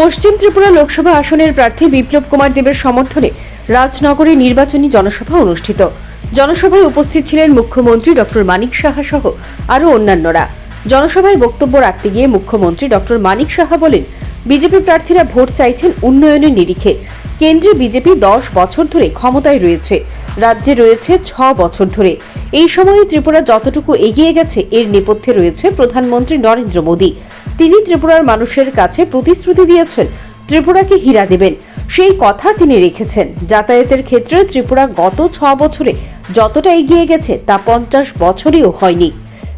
পশ্চিম ত্রিপুরা লোকসভা আসনের প্রার্থী বিপ্লব কুমার দেবের সমর্থনে রাজনগরে নির্বাচনী জনসভা অনুষ্ঠিত। জনসভায় উপস্থিত ছিলেন মুখ্যমন্ত্রী ডক্টর মানিক সাহা সহ আরও অন্যান্যরা। জনসভায় বক্তব্য রাখতে গিয়ে মুখ্যমন্ত্রী ডক্টর মানিক সাহা বলেন, বিজেপি প্রার্থীরা ভোট চাইছেন উন্নয়নের নিরিখে। কেন্দ্রে বিজেপি দশ বছর ধরে ক্ষমতায় রয়েছে। রাজ্যে রয়েছে ছ বছর ধরে। এই সময়ে ত্রিপুরা যতটুকু এগিয়ে গেছে, এর নেপথ্যে রয়েছে প্রধানমন্ত্রী নরেন্দ্র মোদী। তিনি ত্রিপুরার মানুষের কাছে প্রতিশ্রুতি দিয়েছেন, ত্রিপুরাকে হীরা দেবেন। সেই কথা তিনি রেখেছেন। যাতায়াতের ক্ষেত্রে ত্রিপুরা গত ছ বছরে যতটা এগিয়ে গেছে, তা পঞ্চাশ বছরেও হয়নি।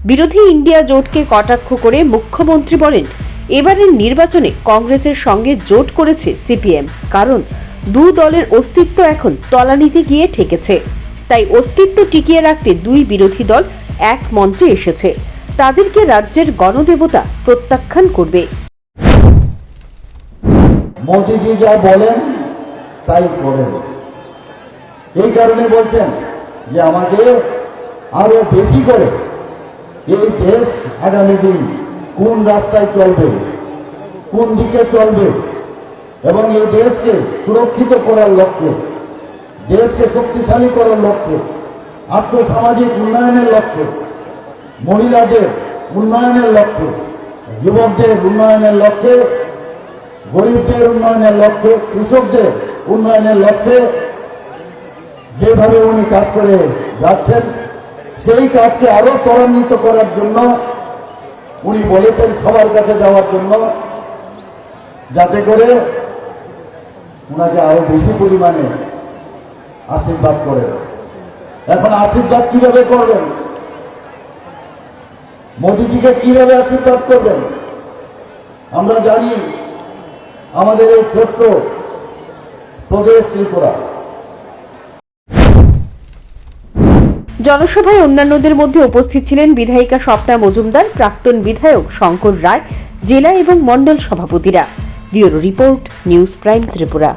বিরোধী ইন্ডিয়া জোটকে কটাক্ষ করে মুখ্যমন্ত্রী বলেন, এবারের নির্বাচনে কংগ্রেসের সঙ্গে জোট করেছে সিপিএম, কারণ দু দলের অস্তিত্ব এখন তলানিতে গিয়ে ঠেকেছে। তাই অস্তিত্ব টিকিয়ে রাখতে দুই বিরোধী দল এক মঞ্চে এসেছে। তাদেরকে রাজ্যের গণদেবতা প্রত্যাখ্যান করবে। মোদিজি যা বলেন, তাই করেন। এই কারণে বলছেন যে আমাকে আরও বেশি করে এই দেশ আগামী দিন কোন রাস্তায় চলবে, কোন দিকে চলবে, এবং এই দেশকে সুরক্ষিত করার লক্ষ্যে, দেশকে শক্তিশালী করার লক্ষ্যে, আর্থসামাজিক উন্নয়নের লক্ষ্যে মহিলাদের উন্নয়নের লক্ষ্যে, যুবকদের উন্নয়নের লক্ষ্যে, গরিবদের উন্নয়নের লক্ষ্যে, কৃষকদের উন্নয়নের লক্ষ্যে যেভাবে উনি কাজ করে যাচ্ছেন, সেই কাজকে আরও ত্বরান্বিত করার জন্য উনি বলেছেন সবার কাছে যাওয়ার জন্য, যাতে করে ওনাকে আরও বেশি পরিমাণে আশীর্বাদ করেন। এখন আশীর্বাদ কীভাবে করবেন? মোদিজিকে কীভাবে আশীর্বাদ করবেন? আমরা জানি আমাদের এই ছোট্ট প্রদেশ ত্রিপুরা। জনসভায় অন্যান্যদের মধ্যে উপস্থিত ছিলেন বিধায়িকা স্বপ্না মজুমদার, প্রাক্তন বিধায়ক শঙ্কর রায়, জেলা এবং মণ্ডল সভাপতিরা। Bureau report, news prime Tripura.